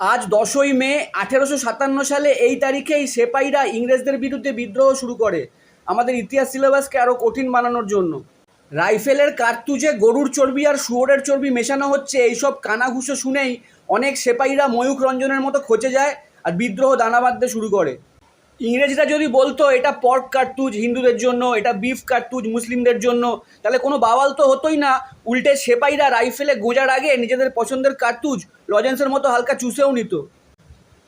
আজ দশই মে, আঠেরোশো সাতান্ন সালে এই তারিখেই সেপাইরা ইংরেজদের বিরুদ্ধে বিদ্রোহ শুরু করে। আমাদের ইতিহাস সিলেবাসকে আরও কঠিন বানানোর জন্য। রাইফেলের কার্তুজে গরুর চর্বি আর শুয়োরের চর্বি মেশানো হচ্ছে, এইসব কানাঘুষো শুনেই অনেক সেপাইরা ময়ূখ রঞ্জনের মতো খচে যায় আর বিদ্রোহ দানা বাঁধতে শুরু করে। ইংরেজরা যদি বলতো, এটা পর্ক কার্তুজ হিন্দুদের জন্য, এটা বিফ কার্তুজ মুসলিমদের জন্য, তাহলে কোনো বাওয়াল তো হতোই না। উল্টে সেপাইরা রাইফেলে গোজার আগে নিজেদের পছন্দের কার্তুজ লজেন্সের মতো হালকা চুষেও নিত।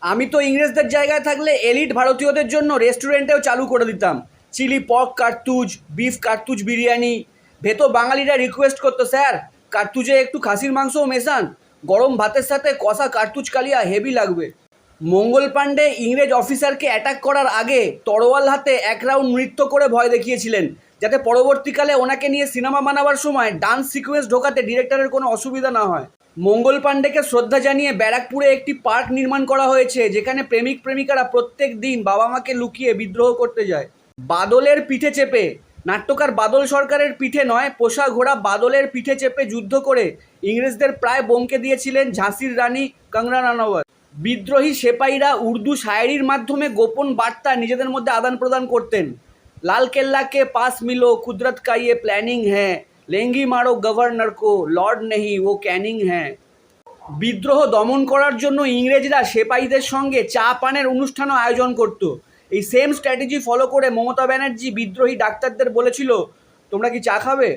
আমি তো ইংরেজদের জায়গায় থাকলে এলিট ভারতীয়দের জন্য রেস্টুরেন্টেও চালু করে দিতাম। চিলি পর্ক কার্তুজ, বিফ কার্তুজ বিরিয়ানি। ভেতো বাঙালিরা রিকোয়েস্ট করতো, স্যার, কার্তুজে একটু খাসির মাংসও মেশান। গরম ভাতের সাথে কষা কার্তুজ কালিয়া হেভি লাগবে। মঙ্গল পাণ্ডে ইংরেজ অফিসারকে অ্যাটাক করার আগে তরোয়াল হাতে এক রাউন্ড নৃত্য করে ভয় দেখিয়েছিলেন, যাতে পরবর্তীকালে ওনাকে নিয়ে সিনেমা বানাবার সময় ডান্স সিকোয়েন্স ঢোকাতে ডিরেক্টরের কোনো অসুবিধা না হয়। মঙ্গল পাণ্ডেকে শ্রদ্ধা জানিয়ে ব্যারাকপুরে একটি পার্ক নির্মাণ করা হয়েছে, যেখানে প্রেমিক প্রেমিকারা প্রত্যেক দিন বাবা মাকে লুকিয়ে বিদ্রোহ করতে যায়। বাদলের পিঠে চেপে, নাট্যকার বাদল সরকারের পিঠে নয়, পোষা ঘোড়া বাদলের পিঠে চেপে যুদ্ধ করে ইংরেজদের প্রায় বমকে দিয়েছিলেন ঝাঁসির রানী কংরা রানাওয়াত বিদ্রোহী সেপাইরা উর্দু শায়েরির মাধ্যমে গোপন বার্তা নিজেদের মধ্যে আদান প্রদান করতেন। লাল কেল্লাকে পাস মিলো, কুদরত কা ইয়ে প্ল্যানিং হ্যাঁ লেঙ্গি মারো গভর্নর কো, লর্ড নেহি, ও ক্যানিং হ্যাঁ। বিদ্রোহ দমন করার জন্য ইংরেজরা সেপাইদের সঙ্গে চা পানের অনুষ্ঠানও আয়োজন করত। এই সেম স্ট্র্যাটেজি ফলো করে মমতা ব্যানার্জি বিদ্রোহী ডাক্তারদের বলেছিল, তোমরা কি চা খাবে?